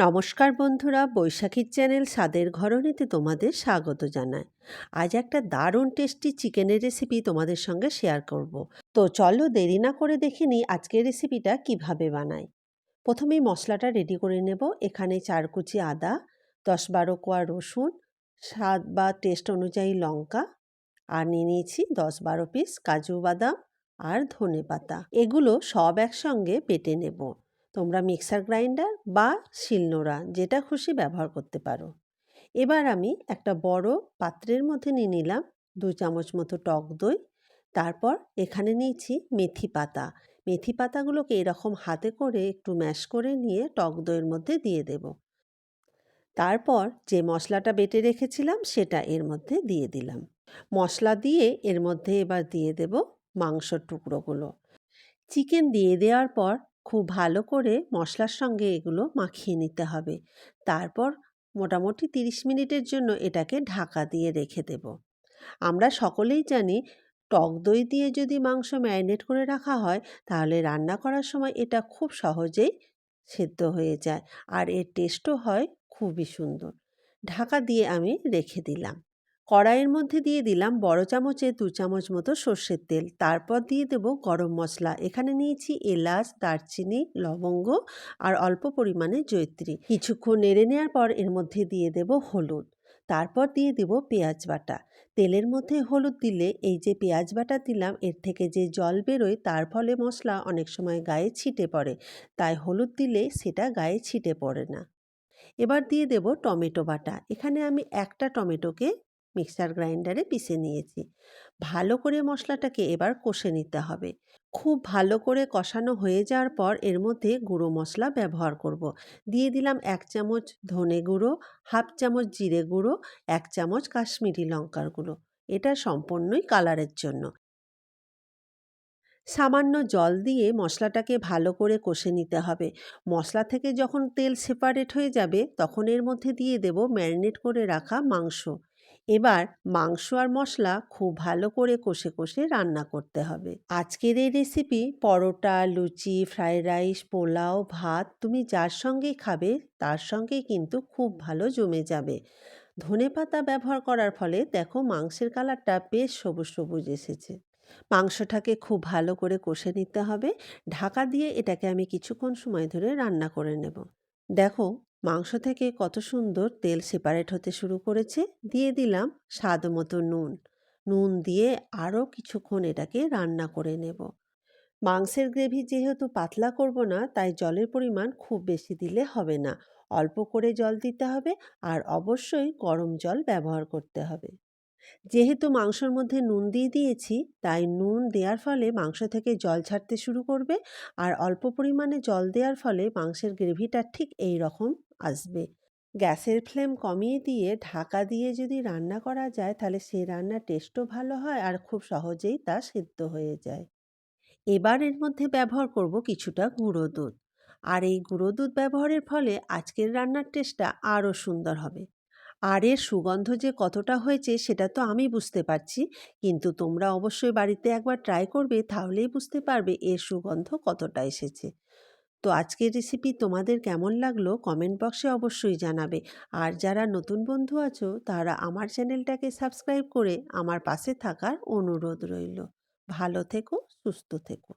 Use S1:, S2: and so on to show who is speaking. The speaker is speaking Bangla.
S1: নমস্কার বন্ধুরা, বৈশাখীর চ্যানেল স্বাদের ঘরণীতে তোমাদের স্বাগত জানাই। আজ একটা দারুণ টেস্টি চিকেনের রেসিপি তোমাদের সঙ্গে শেয়ার করব। তো চলো দেরি না করে দেখে নিই আজকের রেসিপিটা কীভাবে বানাই। প্রথমেই মশলাটা রেডি করে নেব। এখানে চার কুচি আদা, দশ বারো কোয়া রসুন, স্বাদ বা টেস্ট অনুযায়ী লঙ্কা, আর নিয়ে নিয়েছি দশ বারো পিস কাজু বাদাম আর ধনে পাতা। এগুলো সব একসঙ্গে বেটে নেব। তোমরা মিক্সার গ্রাইন্ডার বা শিলনোড়া যেটা খুশি ব্যবহার করতে পারো। এবার আমি একটা বড় পাত্রের মধ্যে নিয়ে নিলাম দু চামচ মতো টক দই। তারপর এখানে নিয়েছি মেথি পাতা। মেথি পাতাগুলোকে এরকম হাতে করে একটু ম্যাশ করে নিয়ে টক দইয়ের মধ্যে দিয়ে দেব। তারপর যে মশলাটা বেটে রেখেছিলাম সেটা এর মধ্যে দিয়ে দিলাম। মশলা দিয়ে এর মধ্যে এবার দিয়ে দেব মাংসর টুকরোগুলো। চিকেন দিয়ে দেওয়ার পর খুব ভালো করে মশলার সঙ্গে এগুলো মাখিয়ে নিতে হবে। তারপর মোটামুটি তিরিশ মিনিটের জন্য এটাকে ঢাকা দিয়ে রেখে দেব। আমরা সকলেই জানি টক দই দিয়ে যদি মাংস ম্যারিনেট করে রাখা হয়, তাহলে রান্না করার সময় এটা খুব সহজেই সেদ্ধ হয়ে যায়। আর এর টেস্টও হয় খুবই সুন্দর। ঢাকা দিয়ে আমি রেখে দিলাম। কড়াইয়ের মধ্যে দিয়ে দিলাম বড় চামচে দু চামচ মতো সর্ষের তেল। তারপর দিয়ে দেব গরম মশলা। এখানে নিয়েছি এলাচ, দারচিনি, লবঙ্গ আর অল্প পরিমাণে জৈত্রী কিছুক্ষণ নেড়ে নেওয়ার পর এর মধ্যে দিয়ে দেব হলুদ। তারপর দিয়ে দেব পেঁয়াজ বাটা। তেলের মধ্যে হলুদ দিলে এই যে পেঁয়াজ বাটা দিলাম, এর থেকে যে জল বেরোয় তার ফলে মশলা অনেক সময় গায়ে ছিটে পড়ে। তাই হলুদ দিলে সেটা গায়ে ছিটে পড়ে না। এবার দিয়ে দেব টমেটো বাটা। এখানে আমি একটা টমেটোকে মিক্সার গ্রাইন্ডারে পিষে নিয়েছি। ভালো করে মশলাটাকে এবার কষে নিতে হবে। খুব ভালো করে কষানো হয়ে যাওয়ার পর এর মধ্যে গুঁড়ো মশলা ব্যবহার করব। দিয়ে দিলাম এক চামচ ধনে গুঁড়ো, হাফ চামচ জিরে গুঁড়ো, এক চামচ কাশ্মীরি লঙ্কার গুঁড়ো। এটা সম্পূর্ণই কালারের জন্য। সামান্য জল দিয়ে মশলাটাকে ভালো করে কষে নিতে হবে। মশলা থেকে যখন তেল সেপারেট হয়ে যাবে, তখন এর মধ্যে দিয়ে দেব ম্যারিনেট করে রাখা মাংস। এবার মাংস আর মশলা খুব ভালো করে কষে কষে রান্না করতে হবে। আজকের এই recipe paratha, luchi fried rice pulao, ভাত তুমি যার সঙ্গেই খাবে তার সঙ্গেই কিন্তু খুব ভালো জমে যাবে। ধনে পাতা ব্যবহার করার ফলে দেখো মাংসের কালারটা বেশ সবুজ সবুজ এসেছে। মাংসটাকে খুব ভালো করে কষে নিতে হবে। ঢাকা দিয়ে এটাকে আমি কিছুক্ষণ সময় ধরে রান্না করে নেব। দেখো মাংস থেকে কত সুন্দর তেল সেপারেট হতে শুরু করেছে, দিয়ে দিলাম স্বাদ মতো নুন। নুন দিয়ে আরও কিছুক্ষণ এটাকে রান্না করে নেব। মাংসের গ্রেভি যেহেতু পাতলা করব না, তাই জলের পরিমাণ খুব বেশি দিলে হবে না। অল্প করে জল দিতে হবে আর অবশ্যই গরম জল ব্যবহার করতে হবে। যেহেতু মাংসর মধ্যে নুন দিয়ে দিয়েছি, তাই নুন দেওয়ার ফলে মাংস থেকে জল ছাড়তে শুরু করবে। আর অল্প পরিমাণে জল দেওয়ার ফলে মাংসের গ্রেভিটা ঠিক এই রকম আসবে। গ্যাসের ফ্লেম কমিয়ে দিয়ে ঢাকা দিয়ে যদি রান্না করা যায়, তাহলে সেই রান্নার টেস্টও ভালো হয় আর খুব সহজেই তা সেদ্ধ হয়ে যায়। এবার এর মধ্যে ব্যবহার করব কিছুটা গুঁড়ো দুধ। আর এই গুঁড়ো দুধ ব্যবহারের ফলে আজকের রান্নার টেস্টটা আরও সুন্দর হবে। আর এর সুগন্ধ যে কতটা হয়েছে সেটা তো আমি বুঝতে পারছি। কিন্তু তোমরা অবশ্যই বাড়িতে একবার ট্রাই করবে, তাহলেই বুঝতে পারবে এর সুগন্ধ কতটা এসেছে। তো আজকের রেসিপি তোমাদের কেমন লাগল কমেন্ট বক্সে অবশ্যই জানাবে। আর যারা নতুন বন্ধু আছো, তারা আমার চ্যানেলটাকে সাবস্ক্রাইব করে আমার পাশে থাকার অনুরোধ রইল। ভালো থেকো, সুস্থ থেকো।